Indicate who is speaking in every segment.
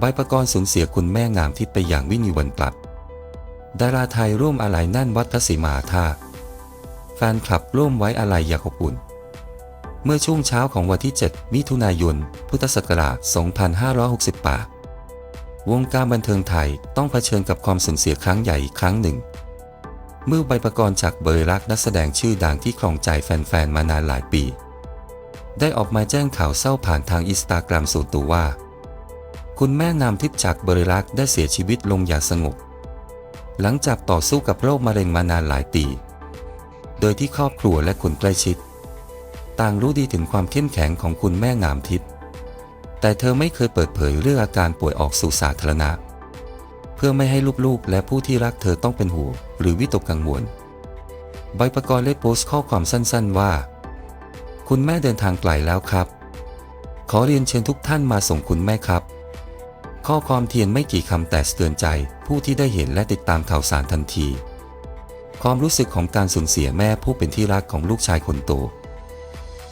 Speaker 1: ใบประกรณ์สูญเสียคุณแม่งามทิพย์ไปอย่างไม่มีวันกลับ ดาราไทยร่วมอาลัยนั่นวัดพระศรีมาธาตุแฟนคลับร่วมไว้อาลัยอย่างอบอุ่น เมื่อช่วงเช้าของวันที่ 7 มิถุนายน พุทธศักราช 2568 วงการบันเทิงไทยต้องเผชิญกับความสูญเสียครั้งใหญ่อีกครั้งหนึ่ง เมื่อใบประกรณ์จากเบยรักนักแสดงชื่อดังที่ครองใจแฟนๆ มานานหลายปี ได้ออกมาแจ้งข่าวเศร้าผ่านทางอินสตาแกรมส่วนตัวว่า คุณแม่นามทิพจากเบริรักษ์ได้เสียชีวิตลงอย่างสงบ หลังจากต่อสู้กับโรคมะเร็งมานานหลายปี โดยที่ครอบครัวและคนใกล้ชิด ต่างรู้ดีถึงความเข้มแข็งของคุณแม่งามทิพย์แต่เธอไม่เคยเปิดเผยเรื่องอาการป่วยออกสู่สาธารณะ เพื่อไม่ให้ลูกๆ และผู้ที่รักเธอต้องเป็นห่วงหรือวิตกกังวล ใบประกรณ์ได้โพสต์ข้อความสั้นๆ ว่า คุณแม่เดินทางไกลแล้วครับ ขอเรียนเชิญทุกท่านมาส่งคุณแม่ครับ ข้อความเทียนไม่กี่คำแต่สเตือนใจ ผู้ที่ได้เห็นและติดตามข่าวสารทันที ความรู้สึกของการสูญเสียแม่ผู้เป็นที่รักของลูกชายคนโต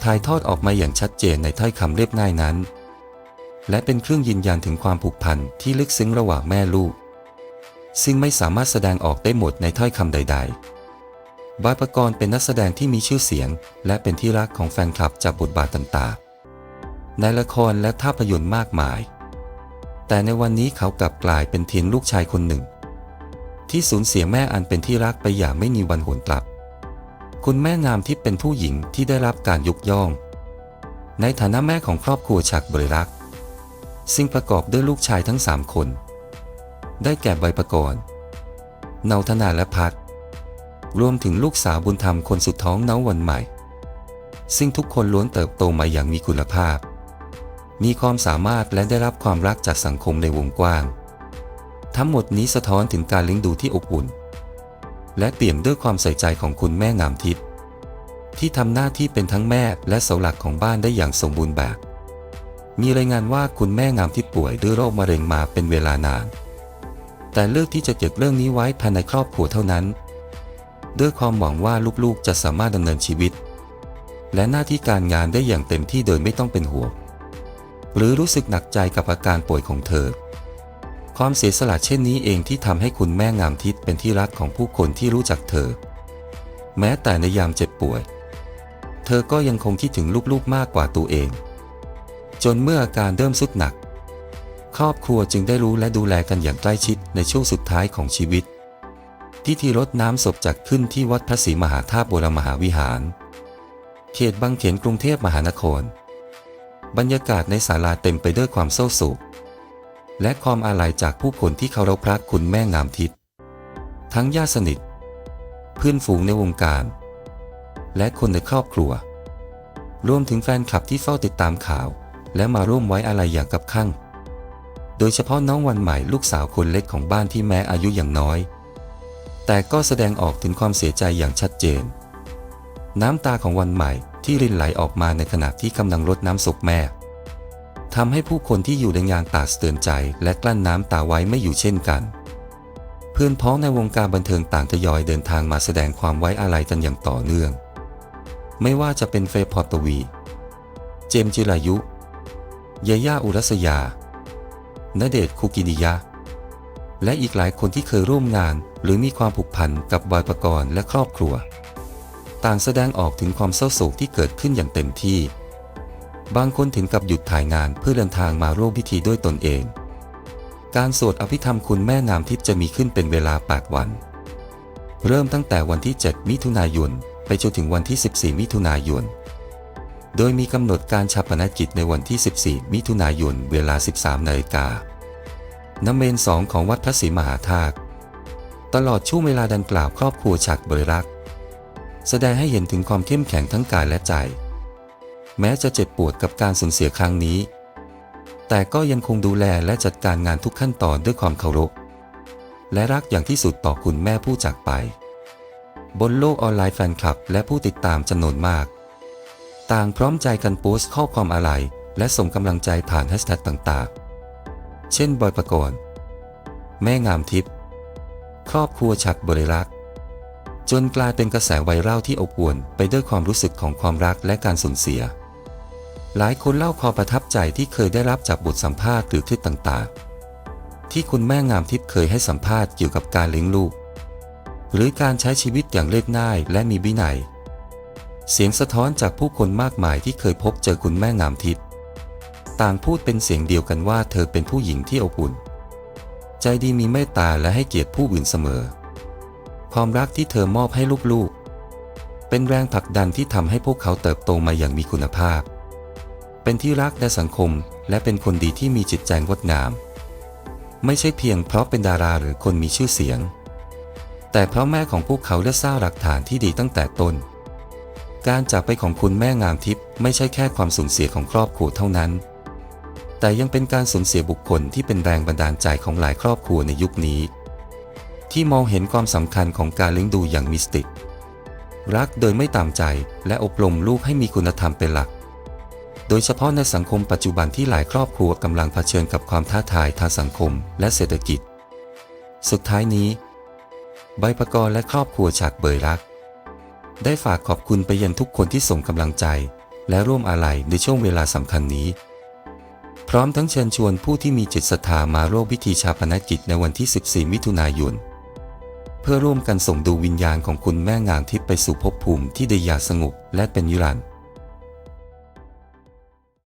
Speaker 1: ถ่ายทอดออกมาอย่างชัดเจนในถ้อยคำเรียบง่ายนั้น และเป็นเครื่องยืนยันถึงความผูกพันที่ลึกซึ้งระหว่างแม่ลูก ซึ่งไม่สามารถแสดงออกได้หมดในถ้อยคำใด ๆ บาปรกรณ์เป็นนักแสดงที่มีชื่อเสียง และเป็นที่รักของแฟนคลับจากบทบาทต่างๆ ในละครและภาพยนตร์มากมาย แต่ในวันนี้เขากลับกลายเป็นเทียนลูกชายคนหนึ่ง ที่สูญเสียแม่อันเป็นที่รักไปอย่างไม่มีวันหวนกลับ คุณแม่งามที่เป็นผู้หญิงที่ได้รับการยกย่อง ในฐานะแม่ของครอบครัวฉักบริรักษ์ซึ่งประกอบด้วยลูกชายทั้งสามคน ได้แก่ใบประกรณ์เนาธนาและพัดรวมถึงลูกสาวบุญธรรมคนสุดท้องเนาวันใหม่ ซึ่งทุกคนล้วนเติบโตมาอย่างมีคุณภาพ มีความสามารถและได้รับความรักจากสังคมในวงกว้าง ทั้งหมดนี้สะท้อนถึงการเลี้ยงดูที่อบอุ่น และเปี่ยมด้วยความใส่ใจของคุณแม่งามทิพย์ที่ทำหน้าที่เป็นทั้งแม่และเสาหลักของบ้านได้อย่างสมบูรณ์แบบ มีรายงานว่าคุณแม่งามทิพย์ป่วยด้วยโรคมะเร็งมาเป็นเวลานาน แต่เลือกที่จะเก็บเรื่องนี้ไว้ภายในครอบครัวเท่านั้น ด้วยความหวังว่าลูกๆจะสามารถดำเนินชีวิต และหน้าที่การงานได้อย่างเต็มที่โดยไม่ต้องเป็นห่วง หรือรู้สึกหนักใจกับอาการป่วยของเธอ ความเสียสละเช่นนี้เองที่ทำให้คุณแม่งามทิพย์เป็นที่รักของผู้คนที่รู้จักเธอ แม้แต่ในยามเจ็บป่วย เธอก็ยังคงคิดถึงลูกๆมากกว่าตัวเอง จนเมื่ออาการเริ่มสุดหนัก ครอบครัวจึงได้รู้และดูแลกันอย่างใกล้ชิดในช่วงสุดท้ายของชีวิตพิธีรดน้ำศพจัดขึ้นที่วัดพระศรีมหาธาตุบรมหาวิหาร เขตบางเขนกรุงเทพมหานคร บรรยากาศในศาลาเต็มไปด้วยความเศร้าโศก และความอาลัยจากผู้คนที่เคารพพรักคุณแม่งามทิพย์ทั้งญาติสนิท เพื่อนฝูงในวงการ และคนในครอบครัว รวมถึงแฟนคลับที่เฝ้าติดตามข่าว และมาร่วมไว้อาลัยอย่างกับข้างโดยเฉพาะน้องวันใหม่ลูกสาวคนเล็กของบ้านที่แม้อายุอย่างน้อย แต่ก็แสดงออกถึงความเสียใจอย่างชัดเจน น้ำตาของวันใหม่ ที่รินไหลออกมาในขณะที่กำลังรดน้ำศพแม่ทำให้ผู้คนที่อยู่ในงานตาเตือนใจและกลั้นน้ำตาไว้ไม่อยู่เช่นกัน เพื่อนพ้องในวงการบันเทิงต่างทยอยเดินทางมาแสดงความไว้อาลัยกันอย่างต่อเนื่อง ไม่ว่าจะเป็นเฟย์พอร์ตวี เจมส์จิรายุ ยาย่าอุรัสยาณเดชคุกินิยะ และอีกหลายคนที่เคยร่วมงานหรือมีความผูกพันกับบอยประกรณ์และครอบครัว ต่างแสดงออกถึงความเศร้าโศกที่เกิดขึ้นอย่างเต็มที่ บางคนถึงกับหยุดถ่ายงานเพื่อเดินทางมาร่วมพิธีด้วยตนเอง การสวดอภิธรรมคุณแม่นามทิพย์จะมีขึ้นเป็นเวลา 8 วัน เริ่มตั้งแต่วันที่ 7 มิถุนายน ไปจนถึงวันที่ 14 มิถุนายน โดยมีกำหนดการชาปนกิจในวันที่ 14 มิถุนายน เวลา 13นาฬิกาน้ำเมนสองของวัดพระศรีมหาธาตุตลอดช่วงเวลาดังกล่าวครอบครัวฉักบริรักษ์ แสดงให้เห็นถึงความเข้มแข็งทั้งกายและใจ แม้จะเจ็บปวดกับการสูญเสียครั้งนี้ แต่ก็ยังคงดูแลและจัดการงานทุกขั้นตอนด้วยความเคารพ และรักอย่างที่สุดต่อคุณแม่ผู้จากไป บนโลกออนไลน์แฟนคลับและผู้ติดตามจำนวนมาก ต่างพร้อมใจกันโพสต์ข้อความอาลัยและส่งกำลังใจผ่านแฮชแท็กต่างๆ เช่นบอยประกรณ์แม่งามทิพย์ครอบครัวฉักบริรักษ์ จนกลายเป็นกระแสไวรัลที่อบอวลไปด้วยความรู้สึกของความรักและการสูญเสีย หลายคนเล่าความประทับใจที่เคยได้รับจากบทสัมภาษณ์หรือคลิปต่างๆ ที่คุณแม่งามทิพย์เคยให้สัมภาษณ์เกี่ยวกับการเลี้ยงลูก หรือการใช้ชีวิตอย่างเรียบง่ายและมีวินัย เสียงสะท้อนจากผู้คนมากมายที่เคยพบเจอคุณแม่งามทิพย์ต่างพูดเป็นเสียงเดียวกันว่าเธอเป็นผู้หญิงที่อบอุ่น ใจดีมีเมตตาและให้เกียรติผู้อื่นเสมอ ความรักที่เธอมอบให้ลูกๆ เป็นแรงผลักดันที่ทำให้พวกเขาเติบโตมาอย่างมีคุณภาพ เป็นที่รักในสังคมและเป็นคนดีที่มีจิตใจงดงาม ไม่ใช่เพียงเพราะเป็นดาราหรือคนมีชื่อเสียง แต่เพราะแม่ของพวกเขาได้สร้างหลักฐานที่ดีตั้งแต่ต้น การจากไปของคุณแม่งามทิพย์ไม่ใช่แค่ความสูญเสียของครอบครัวเท่านั้น แต่ยังเป็นการสูญเสียบุคคลที่เป็นแรงบันดาลใจของหลายครอบครัวในยุคนี้ ที่มองเห็นความสำคัญของการเลี้ยงดูอย่างมิสติก รักโดยไม่ตามใจและอบรมลูกให้มีคุณธรรมเป็นหลัก โดยเฉพาะในสังคมปัจจุบันที่หลายครอบครัวกำลังเผชิญกับความท้าทายทางสังคมและเศรษฐกิจ สุดท้ายนี้ ใบประกรณ์และครอบครัวฉากเบยรัก ได้ฝากขอบคุณไปยังทุกคนที่ส่งกำลังใจ และร่วมอาลัยในช่วงเวลาสำคัญนี้พร้อมทั้งเชิญชวนผู้ที่มีจิตศรัทธามาร่วมพิธีชาปนกิจในวันที่ 14 มิถุนายน เพื่อร่วมกันส่งดูวิญญาณของคุณแม่งามทิพย์ไปสู่ภพภูมิที่ได้อย่าสงบและเป็นยุรัน